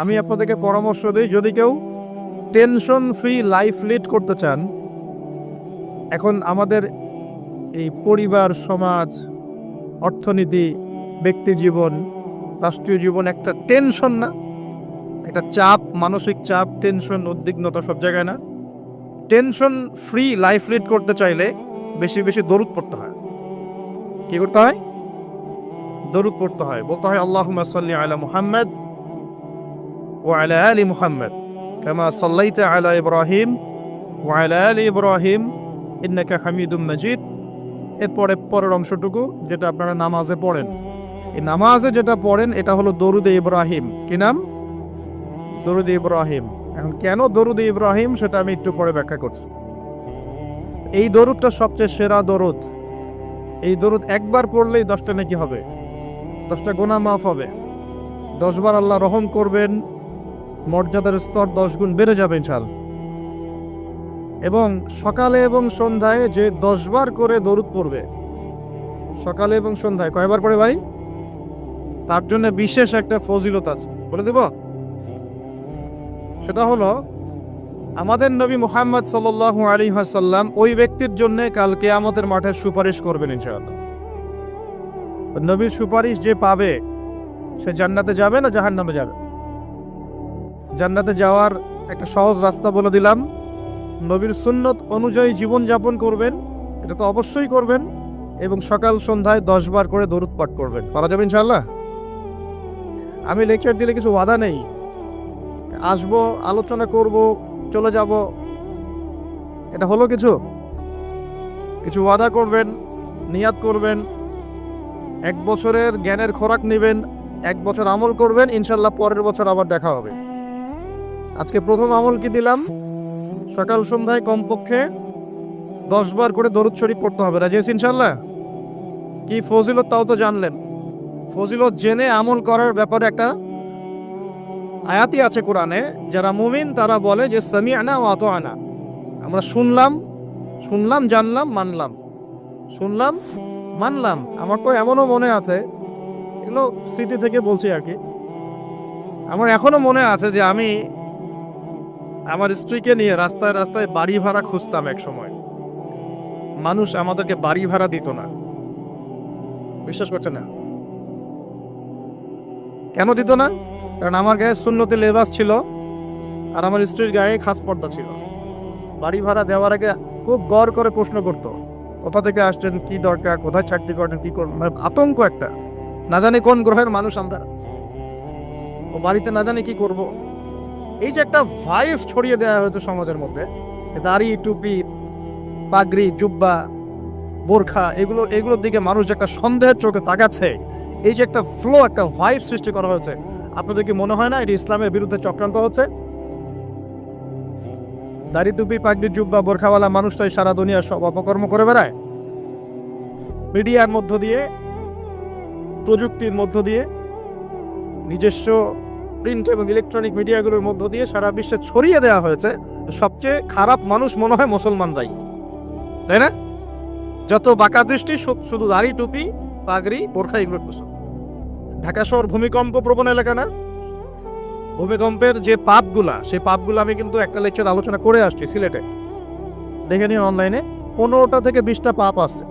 আমি আপনাদেরকে পরামর্শ দিই, যদি কেউ টেনশন ফ্রি লাইফ লিড করতে চান, এখন আমাদের এই পরিবার, সমাজ, অর্থনীতি, ব্যক্তি জীবন, রাষ্ট্রীয় জীবন একটা টেনশন না। একটা চাপ, মানসিক চাপ টেনশন উদ্বিগ্নতা সব জায়গায় না। টেনশন ফ্রি লাইফ লিড করতে চাইলে বেশি বেশি দরুদ পড়তে হয়। কি করতে হয়? দরুদ পড়তে হয়। বলতে হয় আল্লাহ সাল্লি আলা মুহাম্মদ ও আলা আলী মুহাম্মদ كما صليت على إبراهيم وعلى آل إبراهيم إنك حميد مجيد এরপরে পরের অংশটুকু যেটা আপনারা নামাজে পড়েন এই নামাজে যেটা পড়েন এটা হলো দরুদে ইব্রাহিম কি নাম দরুদে ইব্রাহিম এখন কেন দরুদে ইব্রাহিম সেটা আমি একটু পরে ব্যাখ্যা করছি এই দরুদটা সবচেয়ে সেরা দরুদ এই দরুদ একবার পড়লেই দশটা নাকি হবে দশটা গোনা মাফ হবে দশবার আল্লাহ রহম করবেন মর্যাদার স্তর দশ গুণ বেড়ে যাবে, ইনশাল। এবং সকালে এবং সন্ধ্যায় যে দশবার করে দরুদ পড়বে, সকালে এবং সন্ধ্যায়, কয়বার পড়ে ভাই? তার জন্য বিশেষ একটা ফজিলত আছে। বলে দেব? সেটা হলো, আমাদের নবী মুহাম্মদ সাল্লাল্লাহু আলী হাসাল্লাম ওই ব্যক্তির জন্য কালকে আমাদের মাঠে সুপারিশ করবেন, ইনশাআল্লাহ। নবীর সুপারিশ যে পাবে, সে জান্নাতে যাবে না জাহান্নামে যাবে? জান্নাতে যাওয়ার একটা সহজ রাস্তা বলে দিলাম। নবীর সুন্নত অনুযায়ী জীবন যাপন করবেন, এটা তো অবশ্যই করবেন, এবং সকাল সন্ধ্যায় দশ বার করে দরুদ পাঠ করবেন। পারা যাবে ইনশাল্লাহ আমি লেকচার দিলে কিছু ওয়াদা নেই। আসব, আলোচনা করব, চলে যাব। এটা হলো কিছু? কিছু ওয়াদা করবেন নিয়াত করবেন, এক বছরের জ্ঞানের খোরাক নেবেন, এক বছর আমল করবেন ইনশাল্লাহ পরের বছর আবার দেখা হবে। আজকে প্রথম আমল কি দিলাম? সকাল সন্ধ্যায় কমপক্ষে দশ বার করে দরুদ শরীফ পড়তে হবে। রাজেশ ইনশাল্লাহ কি ফজিলত তাও তো জানলেন। ফজিলত জেনে আমল করার ব্যাপারে একটা আয়াতি আছে কোরআনে, যারা মুমিন তারা বলে যে সামি আনা ও আতো আনা আমরা শুনলাম শুনলাম, জানলাম, মানলাম। শুনলাম, মানলাম। আমার তো এমনও মনে আছে, এগুলো স্মৃতি থেকে বলছি আর কি। আমার এখনও মনে আছে যে আমি আমার স্ত্রীকে নিয়ে রাস্তায় রাস্তায় বাড়ি ভাড়া খুঁজতাম এক সময়। মানুষ আমাদেরকে বাড়ি ভাড়া দিত না। বিশ্বাস করছে না? কেন দিত না? কারণ আমার গায়ে শূন্যতে লেবাস ছিল আর আমার স্ত্রীর গায়ে খাস পর্দা ছিল। বাড়ি ভাড়া দেওয়ার আগে খুব গড় করে প্রশ্ন করতো, কোথা থেকে আসছেন, কি দরকার, কোথায় চাকরি করেন, কি করবেন মানে আতঙ্ক একটা। না জানি কোন গ্রহের মানুষ আমরা। ও বাড়িতে না জানি কি করব। এই যে একটা ভাইভ ছড়িয়ে দেওয়া হয়েছে সমাজের মধ্যে। দাড়ি, টুপি, পাগড়ি, জুব্বা, বোরখা, এগুলো, এগুলোর দিকে মানুষ যে একটা সন্দেহের চোখে তাকাচ্ছে, এই যে একটা ফ্লো একটা ভাইব সৃষ্টি করা হয়েছে, আপনাদের কি মনে হয় না এটি ইসলামের বিরুদ্ধে চক্রান্ত হচ্ছে? দাড়ি, টুপি, পাগড়ি, জুব্বা, বোরখাওয়ালা মানুষটাই সারা দুনিয়ার সব অপকর্ম করে বেড়ায়। মিডিয়ার মধ্য দিয়ে, প্রযুক্তির মধ্য দিয়ে, নিজস্ব প্রিন্ট এবং ইলেকট্রনিক মিডিয়াগুলোর মধ্য দিয়ে সারা বিশ্বে ছড়িয়ে দেওয়া হয়েছে। সবচেয়ে খারাপ মানুষ মনে হয় মুসলমানরাই। তাই না? যত বাঁকা দৃষ্টি শুধু দাড়ি, টুপি, পাগড়ি, বোরখা, এগুলোর পোশাক ঢাকা শহর ভূমিকম্প প্রবণ এলাকা না? ভূমিকম্পের যে পাপগুলা, সেই পাপগুলো আমি কিন্তু একটা লেকচার আলোচনা করে আসছি সিলেটে। দেখে নিন অনলাইনে পনেরোটা থেকে বিশটা পাপ আছে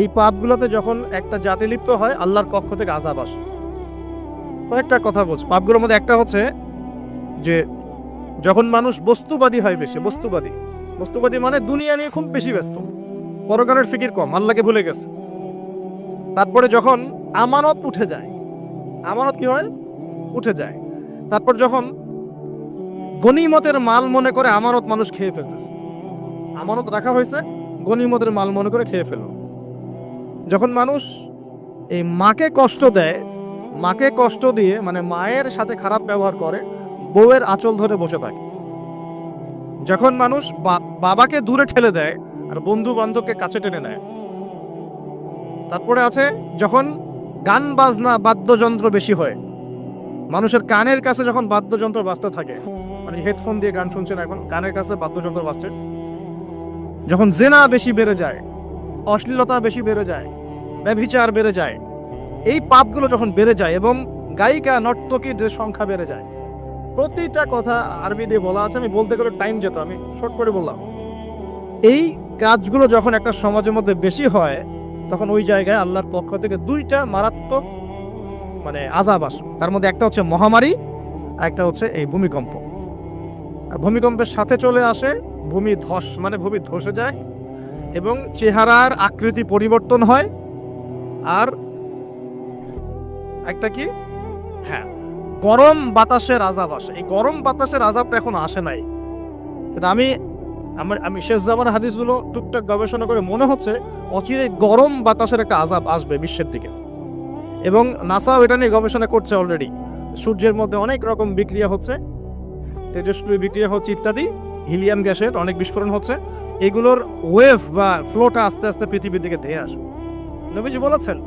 এই পাপগুলোতে যখন একটা জাতি লিপ্ত হয়, আল্লাহর পক্ষ থেকে আজাব আসে। কয়েকটা কথা বলছি। পাপগুলোর মধ্যে একটা হচ্ছে যে, যখন মানুষ বস্তুবাদী হয় বেশি, বস্তুবাদী। বস্তুবাদী মানে দুনিয়া নিয়ে খুব বেশি ব্যস্ত। পরকালের ফিকির কম, আল্লাহকে ভুলে গেছে। তারপরে যখন আমানত উঠে যায়, আমানত কি হয়? উঠে যায়। তারপর যখন গনিমতের মাল মনে করে আমানত মানুষ খেয়ে ফেলতেছে। আমানত রাখা হয়েছে, গনিমতের মাল মনে করে খেয়ে ফেলল। যখন মানুষ এই মাকে কষ্ট দেয় মাকে কষ্ট দিয়ে মানে মায়ের সাথে খারাপ ব্যবহার করে, বউয়ের আঁচল ধরে বসে থাকে। যখন মানুষ বাবাকে দূরে ঠেলে দেয়, আর বন্ধু বান্ধবকে কাছে টেনে নেয়। তারপরে আছে, যখন গান বাজনা বাদ্যযন্ত্র বেশি হয়, মানুষের কানের কাছে যখন বাদ্যযন্ত্র বাজতে থাকে মানে হেডফোন দিয়ে গান শুনছেন এখন, কানের কাছে বাদ্যযন্ত্র বাজছে, যখন জেনা বেশি বেড়ে যায়, অশ্লীলতা বেশি বেড়ে যায়, ব্যভিচার বেড়ে যায় এই পাপগুলো যখন বেড়ে যায় এবং গায়িকা নর্তকীর যে সংখ্যা বেড়ে যায়, প্রতিটা কথা আরবি দিয়ে বলা আছে, আমি বলতে গেলে টাইম যেত, আমি শর্ট করে বললাম। এই কাজগুলো যখন একটা সমাজের মধ্যে বেশি হয়, তখন ওই জায়গায় আল্লাহর পক্ষ থেকে দুইটা মারাত্মক মানে আজাব আসে। তার মধ্যে একটা হচ্ছে মহামারী একটা হচ্ছে এই ভূমিকম্প। আর ভূমিকম্পের সাথে চলে আসে ভূমি ধস মানে ভূমি ধসে যায় এবং চেহারার আকৃতি পরিবর্তন হয়, আর একটা কি? হ্যাঁ। গরম বাতাসের আজাব আসে এই গরম বাতাসের আজাবটা এখন আসে নাই। কিন্তু আমি, আমার, আমি শেষ জামান হাদিসগুলো টুকটাক গবেষণা করে মনে হচ্ছে অচিরে গরম বাতাসের একটা আজাব আসবে বিশ্বের দিকে। এবং নাসাও এটা নিয়ে গবেষণা করছে অলরেডি সূর্যের মধ্যে অনেক রকম বিক্রিয়া হচ্ছে, তেজস্ক্রিয় বিক্রিয়া হচ্ছে ইত্যাদি, হিলিয়াম গ্যাসের অনেক বিস্ফোরণ হচ্ছে। এগুলোর ওয়েভ বা ফ্লোটা আস্তে আস্তে পৃথিবীর দিকে ধেয়ে আসবে। নবীজি বলেছেন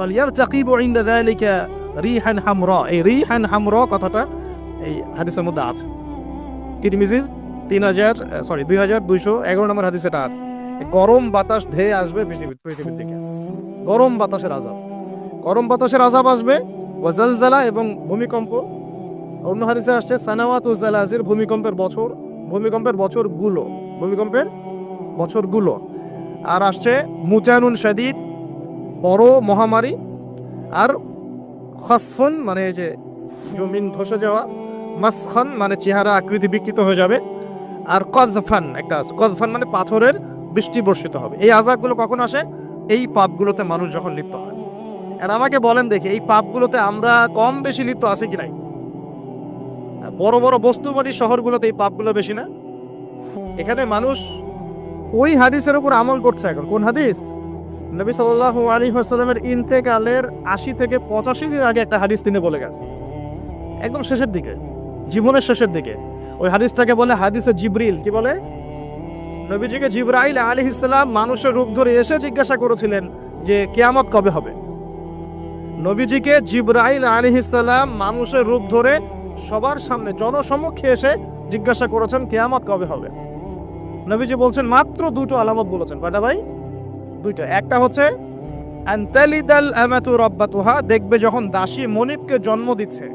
ফালিয়ার চাকিব ইন্দা যালিকা রিহান হামরা। এই রিহান হামরা কথাটা এই হাদিসের মধ্যে আছে। তিরমিজির তিন হাজার সরি দুই হাজার দুইশো এগারো নম্বর হাদিস এটা আছে। গরম বাতাস ধেয়ে আসবে পৃথিবী পৃথিবীর দিকে। গরম বাতাসের আজাব। গরম বাতাসের আজাব আসবে ওয়াজালজালা এবং ভূমিকম্প। অন্য হাদিসে আসছে, সানাওয়াত ও জালাজির ভূমিকম্পের বছর, ভূমিকম্পের বছরগুলো ভূমিকম্পের বছরগুলো। আর আসছে, মুজানুন শাদিদ বড় মহামারী আর খসফন মানে যে জমিন ধসে যাওয়া, মাসখান মানে চেহারা আকৃতি বিকৃত হয়ে যাবে। আর কজফান একটা আছে। কজফান মানে পাথরের বৃষ্টি বর্ষিত হবে। এই আজাবগুলো কখন আসে? এই পাপগুলোতে মানুষ যখন লিপ্ত হয়। আর আমাকে বলেন দেখি, এই পাপগুলোতে আমরা কম বেশি লিপ্ত আছে কি নাই? বড় বড় বস্তুবাদী শহরগুলোতে এই পাপগুলো বেশি না। এখানে মানুষ ওই হাদিসের উপর আমল করছে এখন। কোন হাদিস? নবী সাল্লাহ আলী আসালামের ইন্তেকালের আশি থেকে পঁচাশি দিন আগে একটা হাদিস তিনি বলে গেছে একদম শেষের দিকে, জীবনের শেষের দিকে। ওই হাদিসটাকে বলে হাদিসে জিবরিল, কি বলে? নবীজিকে জিব্রাইল আলী ইসলাম মানুষের রূপ ধরে এসে জিজ্ঞাসা করেছিলেন যে কেয়ামত কবে হবে? নবীজিকে জিব্রাইল আলী ইসলাম মানুষের রূপ ধরে সবার সামনে, জনসমক্ষে এসে জিজ্ঞাসা করেছেন কেয়ামত কবে হবে? নবীজি বলছেন, মাত্র দুটো আলামত বলেছেন। কয়টা ভাই? দুইটা। একটা হচ্ছে দেখবে যখন দাসী মনিবকে জন্ম দিচ্ছে।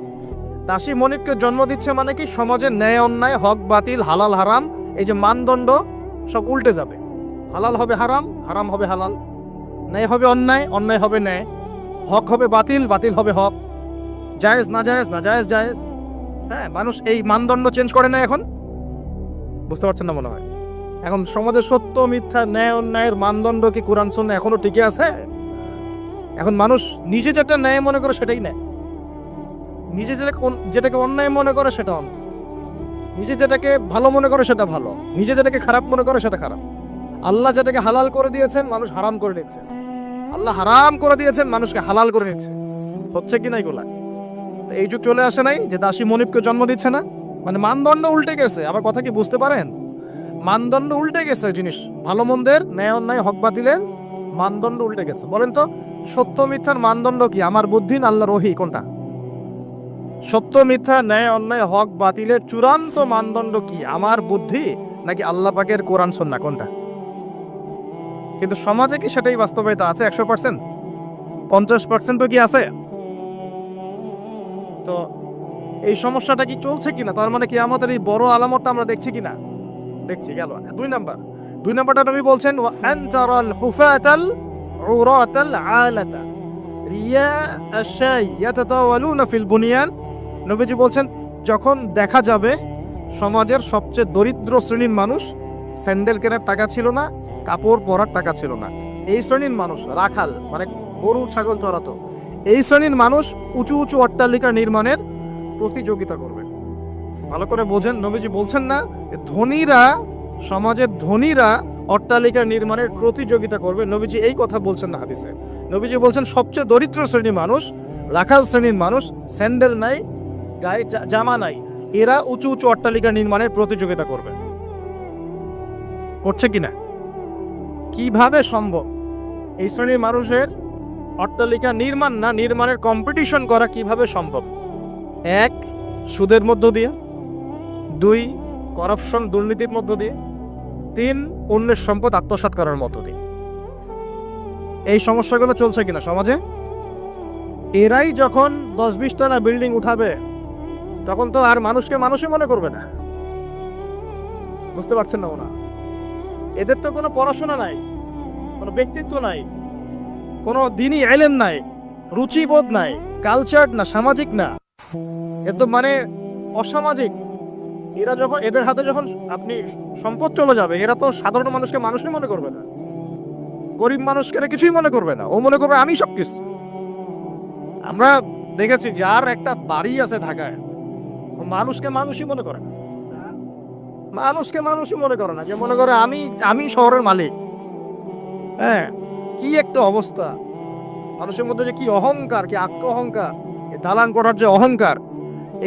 দাসী মনিবকে জন্ম দিচ্ছে মানে কি? সমাজের ন্যায় অন্যায়, হক বাতিল, হালাল হারাম, এই যে মানদণ্ড সব উল্টে যাবে। হালাল হবে হারাম হারাম হবে হালাল। ন্যায় হবে অন্যায় অন্যায় হবে ন্যায়। হক হবে বাতিল বাতিল হবে হক। জায়েজ, না জায়েজ না জায়েজ জায়েজ। হ্যাঁ মানুষ এই মানদণ্ড চেঞ্জ করে না এখন। বুঝতে পারছেন না মনে হয়? এখন সমাজে সত্য, মিথ্যা, ন্যায়, অন্যায়ের মানদণ্ড কি কোরআন শূন্য এখনও টিকে আছে? এখন মানুষ নিজে যেটা ন্যায় মনে করে সেটাই নেয়। নিজে যেটা যেটাকে অন্যায় মনে করে সেটা নিজে যেটাকে ভালো মনে করে সেটা ভালো। নিজে যেটাকে খারাপ মনে করে সেটা খারাপ। আল্লাহ যেটাকে হালাল করে দিয়েছেন, মানুষ হারাম করে নিচ্ছে আল্লাহ হারাম করে দিয়েছেন, মানুষকে হালাল করে নিচ্ছে হচ্ছে কি না এগুলা? এই যুগ চলে আসে নাই যে দাসী মনিবকে জন্ম দিচ্ছে না? মানে মানদণ্ড উল্টে গেছে। আবার কথা কি বুঝতে পারেন? মানদণ্ড উল্টে গেছে জিনিস। ভালো মন্দের ন্যায় অন্যায় হক বাতিলের মানদণ্ড উল্টে গেছে। বলেন তো, সত্য মিথ্যার মানদণ্ড কি? আমার বুদ্ধি না আল্লাহ রহি কোনটা? সত্য মিথ্যা, ন্যায় অন্যায় হক বাতিলের চূড়ান্ত মানদণ্ড কি? আমার বুদ্ধি নাকি আল্লাহ পাকের কোরআন সন্না কোনটা? কিন্তু সমাজে কি সেটাই বাস্তবায়িত আছে একশো পার্সেন্ট? পঞ্চাশ পার্সেন্ট তো কি আছে? তো এই সমস্যাটা কি চলছে কিনা? তার মানে কি আমাদের এই বড় আলামতটা আমরা দেখছি কিনা? দেখছি, গেল। দুই নাম্বার। দুই নাম্বারটা নবী বলছেন আনতারাল হুফাতাল উরাতাল আলাতা। রিয়া আশাই ইয়াতাতাওয়ালুনা ফিল বুনিয়ান। নবীজি বলছেন, যখন দেখা যাবে সমাজের সবচেয়ে দরিদ্র শ্রেণির মানুষ, স্যান্ডেল কেনার টাকা ছিল না, কাপড় পরার টাকা ছিল না। এই শ্রেণির মানুষ, রাখাল মানে গরু, ছাগল, চড়াতো, এই শ্রেণির মানুষ উঁচু উঁচু অট্টালিকা নির্মাণের প্রতিযোগিতা করবে। ভালো করে বোঝেন, নবীজি বলছেন না ধনীরা, সমাজের ধনীরা অট্টালিকা নির্মাণের প্রতিযোগিতা করবে। নবীজি এই কথা বলছেন না হাদিসে। নবীজি বলছেন, সবচেয়ে দরিদ্র শ্রেণির মানুষ, রাখাল শ্রেণির মানুষ, স্যান্ডেল নাই, গায়ে জামা নাই, এরা উঁচু উঁচু অট্টালিকা নির্মাণের প্রতিযোগিতা করবে। করছে কিনা? কীভাবে সম্ভব? এই শ্রেণির মানুষের অট্টালিকা নির্মাণ না, নির্মাণের কম্পিটিশন করা কীভাবে সম্ভব? এক, সুদের মধ্য দিয়ে। দুই করাপশন দুর্নীতির মধ্য দিয়ে। তিন, অন্যের সম্পদ আত্মসাৎ করার মধ্য দিয়ে। এই সমস্যাগুলো চলছে কিনা সমাজে? এরাই যখন দশ বিশ তলা বিল্ডিং উঠাবে, তখন তো আর মানুষকে মানুষই মনে করবে না। বুঝতে পারছেন না ওরা এদের তো কোনো পড়াশোনা নাই, কোনো ব্যক্তিত্ব নাই, কোনো দিনই এলেন নাই, রুচিবোধ নাই কালচার না, সামাজিক না। এ তো মানে অসামাজিক। এরা যখন, এদের হাতে যখন আপনি সম্পদ চলে যাবে, এরা তো সাধারণ মানুষকে মানুষই মনে করবে না। গরিব মানুষকে এরা কিছুই মনে করবে না। ও মনে করবে, আমি সব কিছু আমরা দেখেছি, যার একটা বাড়ি আছে ঢাকায় মানুষকে মানুষই মনে করে না। মানুষকে মানুষই মনে করে না। যে মনে করে, আমি আমি শহরের মালিক। হ্যাঁ কি একটা অবস্থা। মানুষের মধ্যে যে কি অহংকার, কি আত্ম অহংকার দালান করার যে অহংকার।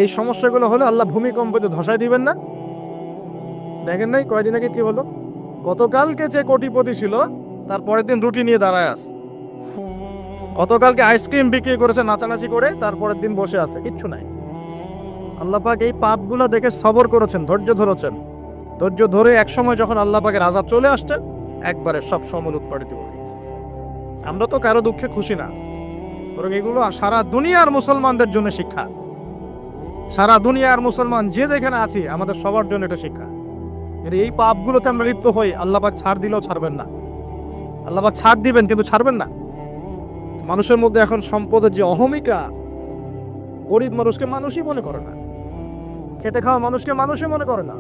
এই সমস্যাগুলো হলে আল্লাহ ভূমিকম্পতে ধসাই দিবেন না। দেখেন নাই, কয়দিন আগে কি হলো? গতকালকে যে কোটিপতি ছিল, তার পরের দিন রুটি নিয়ে দাঁড়ায় আছে। গতকালকে আইসক্রিম বিক্রি করেছে নাচানাচি করে তারপরের দিন বসে আছে, কিচ্ছু নাই। আল্লাহ পাক এই পাপগুলো দেখে সবর করেছেন, ধৈর্য ধরেছেন। ধৈর্য ধরে একসময় যখন আল্লাহ পাকের আজাব চলে আসছে, একবারে সব সমল উৎপাদিত দিয়েছে। আমরা তো কারও দুঃখে খুশি না, বরং এগুলো সারা দুনিয়ার মুসলমানদের জন্য শিক্ষা। সারা দুনিয়ার মুসলমান যে যেখানে আছি, আমাদের সবার জন্য এটা শিক্ষা। এই পাপগুলোতে আমরা লিপ্ত হই, আল্লাহ পাক ছাড় দিলেও ছাড়বেন না। আল্লাহ পাক ছাড় দিবেন, কিন্তু ছাড়বেন না। মানুষের মধ্যে এখন সম্পদের যে অহমিকা, গরিব মানুষকে মানুষই মনে করে না। খেটে খাওয়া মানুষকে মানুষই মনে করে না।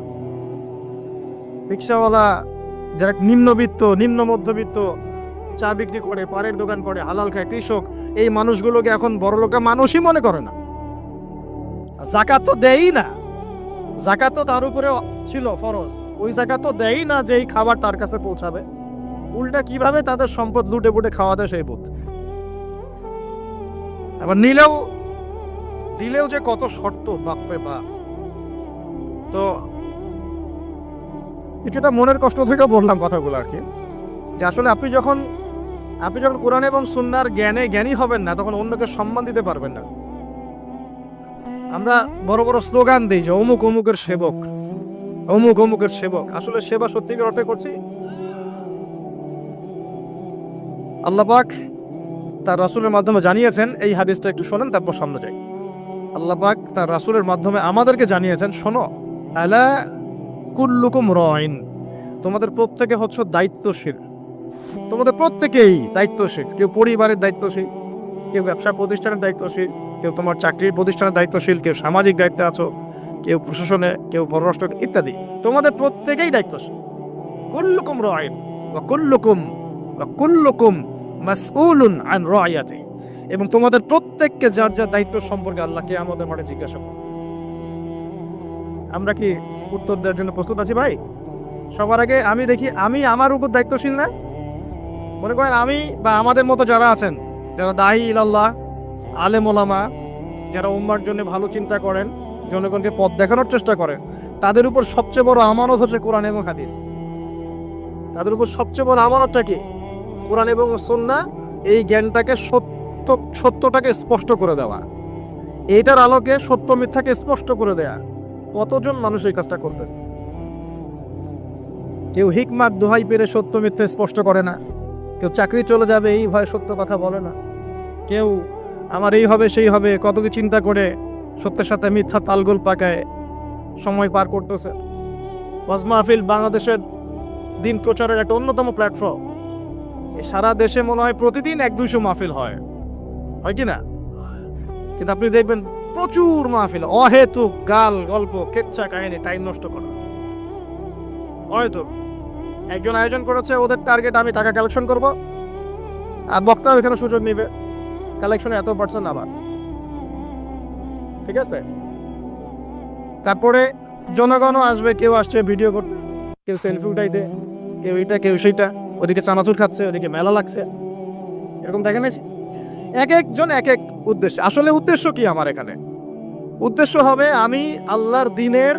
রিক্সাওয়ালা, যারা নিম্নবিত্ত, নিম্ন মধ্যবিত্ত, চা বিক্রি করে পাড়ের দোকান করে, হালাল খায়, কৃষক, এই মানুষগুলোকে এখন বড় লোকের মানুষই মনে করে না। জাকাত তো দেয়ই না। জাকাত তো তার উপরে ছিল ফরজ। ওই জাকাত তো দেয়ই না যে এই খাবার তার কাছে পৌঁছাবে। উল্টা কীভাবে তাদের সম্পদ লুটে পুটে খাওয়াতে সেই বোধ। আবার নিলেও, দিলেও যে কত শর্ত, বাপরে বাপ। তো কিছুটা মনের কষ্ট থেকে বললাম কথাগুলো আর কি। যে আসলে আপনি যখন আপনি যখন কোরআন এবং সুন্নার জ্ঞানে জ্ঞানী হবেন না, তখন অন্যকে সম্মান দিতে পারবেন না। আমরা বড় বড় স্লোগান দিই যে অমুক অমুকের সেবক, অমুক অমুকের সেবক। আসলে সেবা সত্যিকার অর্থে করছি। আল্লাহ পাক তার রাসূলের মাধ্যমে জানিয়েছেন, এই হাদিসটা একটু শোনেন, তারপর সামনে যাই। আল্লাহ পাক তার রাসুলের মাধ্যমে আমাদেরকে জানিয়েছেন, শোনো, আলা কুল্লুকুম রয়িন তোমাদের প্রত্যেকে হচ্ছে দায়িত্বশীল। তোমাদের প্রত্যেকেই দায়িত্বশীল। কেউ পরিবারের দায়িত্বশীল, কেউ ব্যবসা প্রতিষ্ঠানের দায়িত্বশীল কেউ তোমার চাকরির প্রতিষ্ঠানের দায়িত্বশীল, কেউ সামাজিক দায়িত্বে আছো, কেউ প্রশাসনে, কেউ পররাষ্ট্র ইত্যাদি। তোমাদের প্রত্যেকেই দায়িত্বশীল। কুল্লুকুম রয়িন বা কুল্লুকুম বা কুল্লুকুম মাসউলুন আন রায়াতি এবং তোমাদের প্রত্যেককে যার যার দায়িত্ব সম্পর্কে আল্লাহকে আমাদের মাঠে জিজ্ঞাসা করো আমরা কি উত্তর দেওয়ার জন্য প্রস্তুত আছি ভাই? সবার আগে আমি দেখি, আমি আমার উপর দায়িত্বশীল না? মনে করেন আমি বা আমাদের মতো যারা আছেন, যারা দায়ী ইলাল্লাহ আলেম ওলামা যারা উম্মার জন্য ভালো চিন্তা করেন, জনগণকে পথ দেখানোর চেষ্টা করেন, তাদের উপর সবচেয়ে বড় আমানত হচ্ছে কোরআন এবং হাদিস। তাদের উপর সবচেয়ে বড় আমানতটা কি? কোরআন এবং সন্না এই জ্ঞানটাকে সত্য, সত্যটাকে স্পষ্ট করে দেওয়া। এইটার আলোকে সত্য মিথ্যাকে স্পষ্ট করে দেয়া। কতজন মানুষ এই কাজটা করতেছে? কেউ হিকমাত দোহাই পেরে সত্য মিথ্যা স্পষ্ট করে না। কেউ চাকরি চলে যাবে, এই ভয়ে সত্য কথা বলে না। কেউ আমার এই হবে, সেই হবে, কত কি চিন্তা করে সত্যের সাথে মিথ্যা তালগোল পাকায় সময় পার করতেছে। ওয়াজ মাহফিল বাংলাদেশের দিন প্রচারের একটা অন্যতম প্ল্যাটফর্ম সারা দেশে মনে হয় প্রতিদিন এক দুইশো মাহফিল হয়। হয় কি না? কিন্তু আপনি দেখবেন প্রচুর মাহফিল, অহেতুক গাল, গল্প, কেচ্ছা কাহিনী টাইম নষ্ট করা। অহেতুক একজন আয়োজন করেছে, ওদের টার্গেট আমি টাকা কালেকশন করব। আর বক্তাও এখানে সুযোগ নেবে। কালেকশনে এত পার্সেন্ট আবার। ঠিক আছে? তারপরে জনগণও আসবে, কেউ আসছে ভিডিও করতে, কেউ সেলফি উঠাইতে, কেউ এটা, কেউ সেইটা। ওদিকে চানাচুর খাচ্ছে, ওদিকে মেলা লাগছে। এরকম দেখেন এক একজন এক এক উদ্দেশ্য। আসলে উদ্দেশ্য কি আমার এখানে? উদ্দেশ্য হবে আমি আল্লাহর দিনের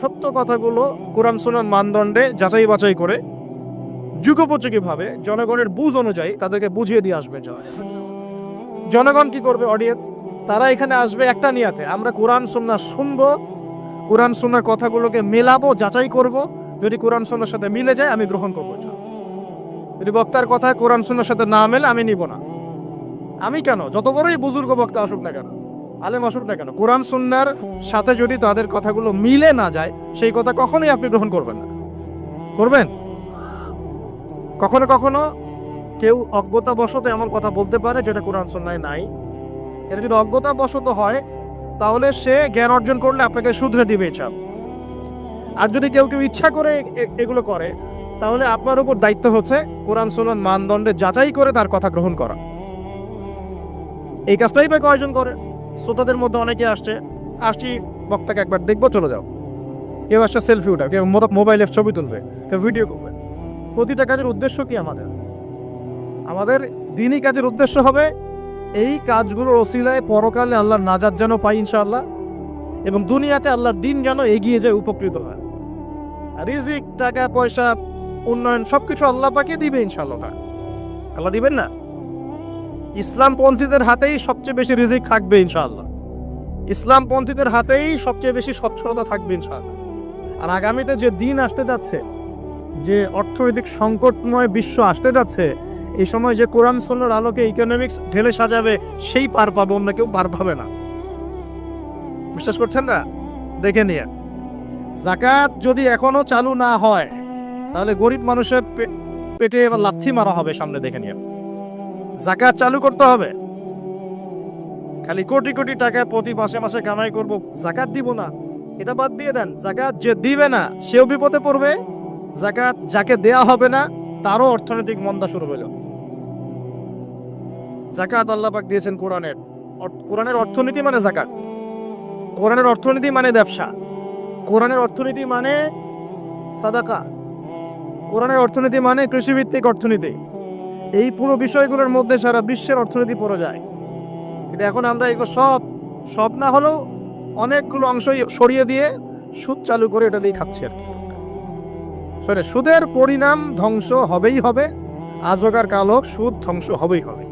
সত্য কথাগুলো কোরআন সোনার মানদণ্ডে যাচাই বাছাই করে, যুগোপযোগীভাবে জনগণের বুঝ অনুযায়ী তাদেরকে বুঝিয়ে দিয়ে আসবে জয় জনগণ কি করবে অডিয়েন্স তারা এখানে আসবে একটা নিয়াতে। আমরা কোরআন, সুন্না শুনব। কোরআন, সুন্নার কথাগুলোকে মেলাবো, যাচাই করব। যদি কোরআন, সুন্নার সাথে মিলে যায়, আমি গ্রহণ করব যদি বক্তার কথা কোরআন, সুন্নার সাথে না মেলে, আমি নিব না। আমি কেন? যত বড়ই বুজুর্গ বক্তা আসুক না কেন, আলেম আসুক না কেন, কোরআন, সুন্নার সাথে যদি তাদের কথাগুলো মিলে না যায়, সেই কথা কখনোই আপনি গ্রহণ করবেন না। করবেন? কখনো কখনো? কেউ অজ্ঞতাবশত এমন কথা বলতে পারে যেটা কোরআন সুন্নায় নাই। এটা যদি অজ্ঞতাবশত হয়, তাহলে সে জ্ঞান অর্জন করলে আপনাকে শুধরে দিবে এসব আর যদি কেউ কেউ ইচ্ছা করে এগুলো করে, তাহলে আপনার উপর দায়িত্ব হচ্ছে কোরআন, সুন্নার মানদণ্ডে যাচাই করে তার কথা গ্রহণ করা। এই কাজটাই বা কয়জন করে? শ্রোতাদের মধ্যে অনেকে আসছে। আসছি, বক্তাকে একবার দেখব, চলে যাও। কেউ আসছে, সেলফি উঠাবে কেউ মোবা- মোবাইলে ছবি তুলবে, কেউ ভিডিও করবে। প্রতিটা কাজের উদ্দেশ্য কি আমাদের? আমাদের দিনই কাজের উদ্দেশ্য হবে এই কাজগুলোর ওসিলায় পরকালে আল্লাহর নাজাদ যেন পাই ইনশাআল্লাহ, এবং দুনিয়াতে আল্লাহর দিন যেন এগিয়ে যায়, উপকৃত হয়। রিজিক, টাকা, পয়সা, উন্নয়ন, সবকিছু আল্লাহ পাকে দিবে ইনশাআল্লাহ। আল্লাহ দিবেন না? ইসলাম পন্থীদের হাতেই সবচেয়ে বেশি রিজিক থাকবে ইনশাআল্লাহ। ইসলাম পন্থীদের হাতেই সবচেয়ে বেশি সচ্ছলতা থাকবে ইনশাআল্লাহ। আর আগামীতে যে দিন আসতে যাচ্ছে যে অর্থনৈতিক সংকটময় বিশ্ব আসতে যাচ্ছে, এই সময় যে কোরআন সুন্নার আলোকে ইকোনমিক্স ঢেলে সাজাবে, সেই পার পাবে অন্য কেউ পার পাবে না। বিশ্বাস করছেন না? দেখে নিয়ে। জাকাত যদি এখনও চালু না হয়, তাহলে গরিব মানুষের পেটে এবার লাথি মারা হবে সামনে, দেখে নিয়ে। জাকাত চালু করতে হবে। খালি কোটি কোটি টাকা প্রতি মাসে মাসে কামাই করব জাকাত দিব না। এটা বাদ দিয়ে দেন জাকাত যে দিবে না, সেও বিপদে পড়বে। জাকাত যাকে দেয়া হবে না, তারও অর্থনৈতিক মন্দা শুরু হলো জাকাত আল্লাহ পাক দিয়েছেন কোরআনের। কোরআনের অর্থনীতি মানে জাকাত কোরআনের অর্থনীতি মানে ব্যবসা। কোরআনের অর্থনীতি মানে সাদাকা। কোরআনের অর্থনীতি মানে কৃষিভিত্তিক অর্থনীতি। এই পুরো বিষয়গুলোর মধ্যে সারা বিশ্বের অর্থনীতি পড়ে যায়। কিন্তু এখন আমরা এগুলো সব সব না হলেও অনেকগুলো অংশই সরিয়ে দিয়ে সুদ চালু করে এটা দিয়ে খাচ্ছি আর কি। সুদের পরিণাম ধ্বংস হবেই হবে। আজকার হোক সুদ ধ্বংস হবেই হবে।